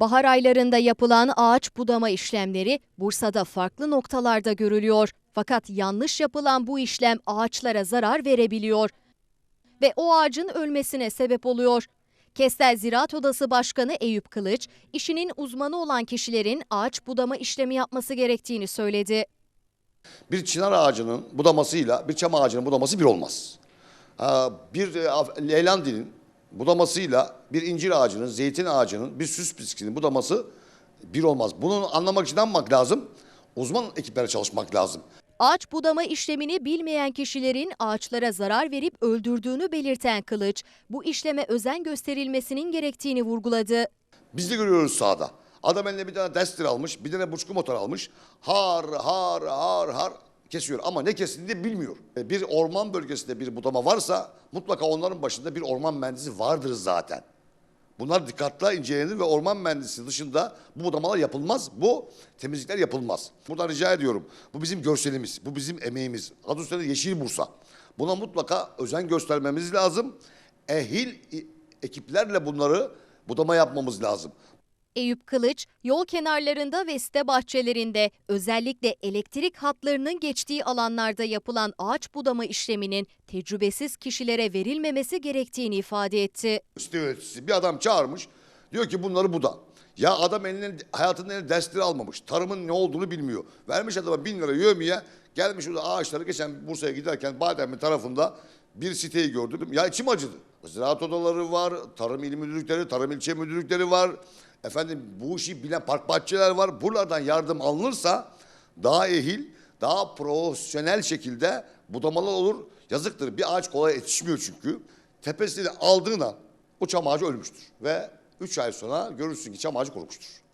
Bahar aylarında yapılan ağaç budama işlemleri Bursa'da farklı noktalarda görülüyor. Fakat yanlış yapılan bu işlem ağaçlara zarar verebiliyor ve o ağacın ölmesine sebep oluyor. Kestel Ziraat Odası Başkanı Eyüp Kılıç, işinin uzmanı olan kişilerin ağaç budama işlemi yapması gerektiğini söyledi. Bir çınar ağacının budamasıyla bir çam ağacının budaması bir olmaz. Bir e, leylandinin budamasıyla bir incir ağacının, zeytin ağacının, bir süs bitkisinin budaması bir olmaz. Bunu anlamak için ne yapmak lazım? Uzman ekiplere çalışmak lazım. Ağaç budama işlemini bilmeyen kişilerin ağaçlara zarar verip öldürdüğünü belirten Kılıç, bu işleme özen gösterilmesinin gerektiğini vurguladı. Biz de görüyoruz sahada. Adam eline bir tane destir almış, bir tane buçku motor almış. Har har har har kesiyor ama ne kestiğini de bilmiyor. E, Bir orman bölgesinde bir budama varsa mutlaka onların başında bir orman mühendisi vardır zaten. Bunlar dikkatli incelenir ve orman mühendisi dışında bu budamalar yapılmaz. Bu temizlikler yapılmaz. Buradan rica ediyorum. Bu bizim görselimiz, bu bizim emeğimiz. Adı üstünde Yeşil Bursa. Buna mutlaka özen göstermemiz lazım. Ehil ekiplerle bunları budama yapmamız lazım. Eyüp Kılıç, yol kenarlarında ve site bahçelerinde özellikle elektrik hatlarının geçtiği alanlarda yapılan ağaç budama işleminin tecrübesiz kişilere verilmemesi gerektiğini ifade etti. Site bir adam çağırmış. Diyor ki bunları buda. Ya adam eline, hayatının eline dersleri almamış. Tarımın ne olduğunu bilmiyor. Vermiş adama bin lira yövmiye. Gelmiş orada ağaçları geçen Bursa'ya giderken Bademli tarafında bir siteyi gördüm. Ya içim acıdı. Ziraat odaları var, tarım il müdürlükleri, tarım ilçe müdürlükleri var. Efendim bu işi bilen park bahçeler var. Buralardan yardım alınırsa daha ehil, daha profesyonel şekilde budamalar olur. Yazıktır. Bir ağaç kolay yetişmiyor çünkü. Tepesini aldığın an o çam ağacı ölmüştür. Ve 3 ay sonra görürsün ki çam ağacı kurumuştur.